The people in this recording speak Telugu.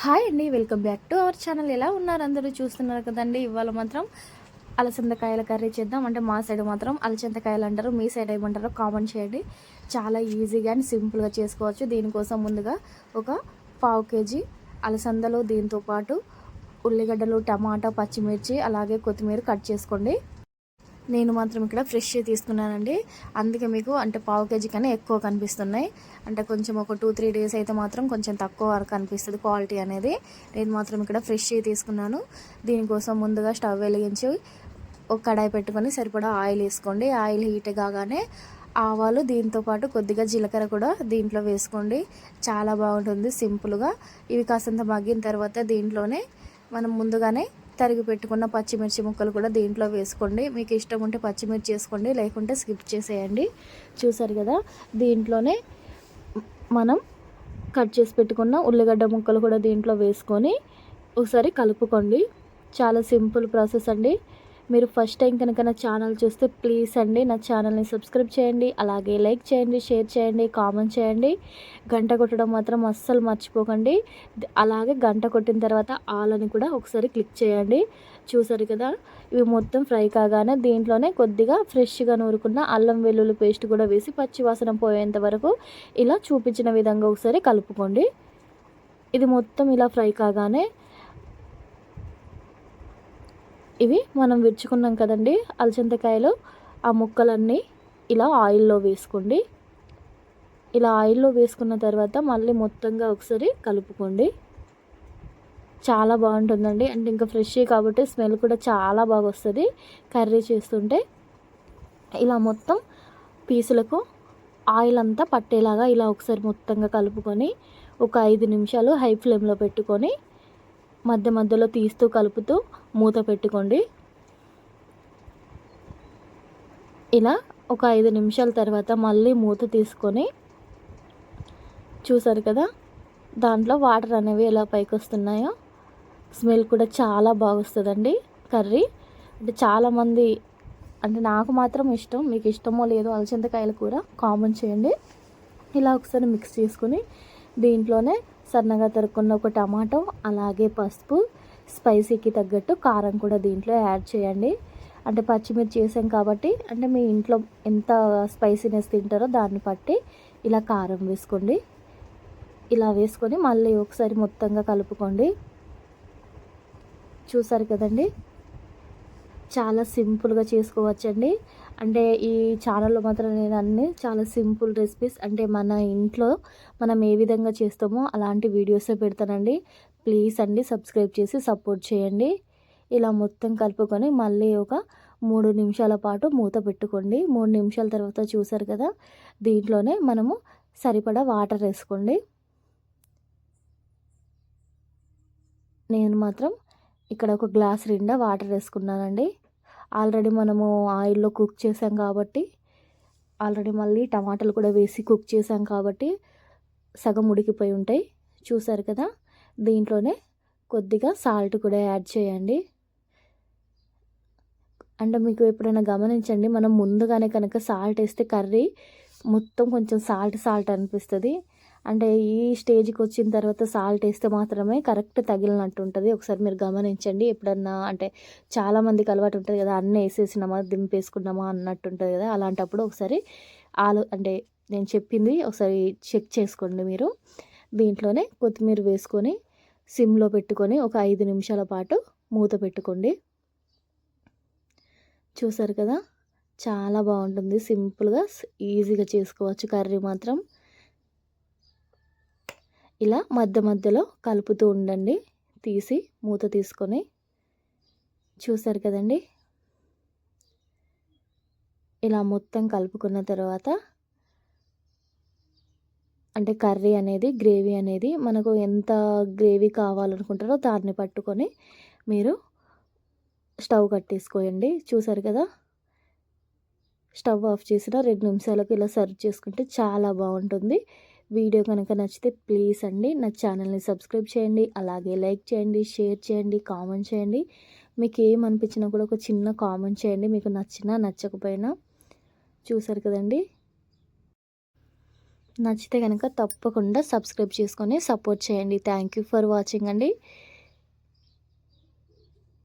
హాయ్ అండి welcome back to our channel. ఎలా ఉన్నారు? అందరూ చూస్తున్నారు కదండి? ఇవాళ మాత్రం అలసందకాయల కర్రీ చేద్దాం. అంటే మా సైడ్ మాత్రం అలసందకాయలు అంటారు. మీ సైడ్ ఏమంటారో కామెంట్ చేయండి. చాలా ఈజీగా అండ్ సింపుల్గా చేసుకోవచ్చు. దీనికోసం ముందుగా ఒక పావు కేజీ అలసందలు దీంతో పాటు ఉల్లిగడ్డలు టమాటా పచ్చిమిర్చి అలాగే కొత్తిమీర కట్ చేసుకోండి. నేను మాత్రం ఇక్కడ ఫ్రెష్ తీసుకున్నానండి. అందుకే మీకు అంటే పావు కేజీ కన్నా ఎక్కువ కనిపిస్తున్నాయి. అంటే కొంచెం ఒక టూ త్రీ డేస్ అయితే మాత్రం కొంచెం తక్కువ వరకు అనిపిస్తుంది క్వాలిటీ అనేది. నేను మాత్రం ఇక్కడ ఫ్రెష్ తీసుకున్నాను. దీనికోసం ముందుగా స్టవ్ వెలిగించి ఒక కడాయి పెట్టుకొని సరిపడా ఆయిల్ వేసుకోండి. ఆయిల్ హీట్ కాగానే ఆవాలు దీంతో పాటు కొద్దిగా జీలకర్ర కూడా దీంట్లో వేసుకోండి. చాలా బాగుంటుంది సింపుల్గా. ఇవి కాసంత మగ్గిన తర్వాత దీంట్లోనే మనం ముందుగానే తరిగి పెట్టుకున్న పచ్చిమిర్చి ముక్కలు కూడా దీంట్లో వేసుకోండి. మీకు ఇష్టం ఉంటే పచ్చిమిర్చి వేసుకోండి లేకుంటే స్కిప్ చేసేయండి. చూసారు కదా? దీంట్లోనే మనం కట్ చేసి పెట్టుకున్న ఉల్లిగడ్డ ముక్కలు కూడా దీంట్లో వేసుకొని ఒకసారి కలుపుకోండి. చాలా సింపుల్ ప్రాసెస్ అండి. మీరు ఫస్ట్ టైం కనుక నా ఛానల్ చూస్తే ప్లీజ్ అండి నా ఛానల్ని సబ్స్క్రైబ్ చేయండి అలాగే లైక్ చేయండి షేర్ చేయండి కామెంట్ చేయండి. గంట కొట్టడం మాత్రం అస్సలు మర్చిపోకండి. అలాగే గంట కొట్టిన తర్వాత ఆల్ అని కూడా ఒకసారి క్లిక్ చేయండి. చూసారు కదా ఇవి మొత్తం ఫ్రై కాగానే దీంట్లోనే కొద్దిగా ఫ్రెష్గా నూరుకున్న అల్లం వెల్లుల్లి పేస్ట్ కూడా వేసి పచ్చివాసన పోయేంత వరకు ఇలా చూపించిన విధంగా ఒకసారి కలుపుకోండి. ఇది మొత్తం ఇలా ఫ్రై కాగానే ఇవి మనం విరుచుకున్నాం కదండి. అలచింతకాయలు ఆ ముక్కలన్నీ ఇలా ఆయిల్లో వేసుకోండి. ఇలా ఆయిల్లో వేసుకున్న తర్వాత మళ్ళీ మొత్తంగా ఒకసారి కలుపుకోండి. చాలా బాగుంటుందండి. అంటే ఇంకా ఫ్రెష్ కాబట్టి స్మెల్ కూడా చాలా బాగా వస్తుంది. కర్రీ చేస్తుంటే ఇలా మొత్తం పీసులకు ఆయిల్ అంతా పట్టేలాగా ఇలా ఒకసారి మొత్తంగా కలుపుకొని ఒక ఐదు నిమిషాలు హై ఫ్లేమ్లో పెట్టుకొని మధ్య మధ్యలో తీస్తూ కలుపుతూ మూత పెట్టుకోండి. ఇలా ఒక ఐదు నిమిషాల తర్వాత మళ్ళీ మూత తీసుకొని చూసారు కదా దాంట్లో వాటర్ అనేవి ఎలా పైకి వస్తున్నాయో స్మెల్ కూడా చాలా బాగుస్తుందండి కర్రీ. అంటే చాలామంది అంటే నాకు మాత్రం ఇష్టం మీకు ఇష్టమో లేదో అలచింతకాయల కూర కామన్ చేయండి. ఇలా ఒకసారి మిక్స్ చేసుకుని దీంట్లోనే సన్నగా తరుక్కున్న ఒక టమాటో అలాగే పసుపు స్పైసీకి తగ్గట్టు కారం కూడా దీంట్లో యాడ్ చేయండి. అంటే పచ్చిమిర్చి చేసాం కాబట్టి అంటే మీ ఇంట్లో ఎంత స్పైసీనెస్ తింటారో దాన్ని బట్టి ఇలా కారం వేసుకోండి. ఇలా వేసుకొని మళ్ళీ ఒకసారి మొత్తంగా కలుపుకోండి. చూసారు కదండి? చాలా సింపుల్గా చేసుకోవచ్చండి. అంటే ఈ ఛానల్లో మాత్రం నేను అన్ని చాలా సింపుల్ రెసిపీస్ అంటే మన ఇంట్లో మనం ఏ విధంగా చేస్తామో అలాంటి వీడియోసే పెడతానండి. ప్లీజ్ అండి సబ్స్క్రైబ్ చేసి సపోర్ట్ చేయండి. ఇలా మొత్తం కలుపుకొని మళ్ళీ ఒక మూడు నిమిషాల పాటు మూత పెట్టుకోండి. మూడు నిమిషాల తర్వాత చూసారు కదా దీంట్లోనే మనము సరిపడా వాటర్ వేసుకోండి. నేను మాత్రం ఇక్కడ ఒక గ్లాస్ నిండా వాటర్ వేసుకున్నానండి. ఆల్రెడీ మనము ఆయిల్లో కుక్ చేసాం కాబట్టి ఆల్రెడీ మళ్ళీ టమాటాలు కూడా వేసి కుక్ చేసాం కాబట్టి సగం ఉడికిపోయి ఉంటాయి. చూసారు కదా దీంట్లోనే కొద్దిగా సాల్ట్ కూడా యాడ్ చేయండి. అంటే మీకు ఎప్పుడైనా గమనించండి మనం ముందుగానే కనుక సాల్ట్ వేస్తే కర్రీ మొత్తం కొంచెం సాల్ట్ సాల్ట్ అనిపిస్తుంది. అంటే ఈ స్టేజ్కి వచ్చిన తర్వాత సాల్ట్ వేస్తే మాత్రమే కరెక్ట్ తగిలినట్టు ఉంటుంది. ఒకసారి మీరు గమనించండి. ఎప్పుడన్నా అంటే చాలామందికి అలవాటు ఉంటుంది కదా అన్నీ వేసేసినామా దింపేసుకున్నామా అన్నట్టు ఉంటుంది కదా అలాంటప్పుడు ఒకసారి ఆలో అంటే నేను చెప్పింది ఒకసారి చెక్ చేసుకోండి మీరు. దీంట్లోనే కొత్తిమీర వేసుకొని సిమ్లో పెట్టుకొని ఒక ఐదు నిమిషాల పాటు మూత పెట్టుకోండి. చూసారు కదా చాలా బాగుంటుంది. సింపుల్గా ఈజీగా చేసుకోవచ్చు. కర్రీ మాత్రం ఇలా మధ్య మధ్యలో కలుపుతూ ఉండండి. తీసి మూత తీసుకొని చూసారు కదండి? ఇలా మొత్తం కలుపుకున్న తర్వాత అంటే కర్రీ అనేది గ్రేవీ అనేది మనకు ఎంత గ్రేవీ కావాలనుకుంటారో దాన్ని పట్టుకొని మీరు స్టవ్ కట్టేసుకోండి చూసారు కదా? స్టవ్ ఆఫ్ చేసిన రెండు నిమిషాలకు ఇలా సర్వ్ చేసుకుంటే చాలా బాగుంటుంది. వీడియో కనుక నచ్చితే ప్లీజ్ అండి నా ఛానల్ని సబ్స్క్రైబ్ చేయండి అలాగే లైక్ చేయండి షేర్ చేయండి కామెంట్ చేయండి. మీకు ఏమనిపించినా కూడా ఒక చిన్న కామెంట్ చేయండి మీకు నచ్చినా నచ్చకపోయినా. చూసారు కదండి? నచ్చితే కనుక తప్పకుండా సబ్స్క్రైబ్ చేసుకొని సపోర్ట్ చేయండి. థ్యాంక్ యూ ఫర్ వాచింగ్ అండి.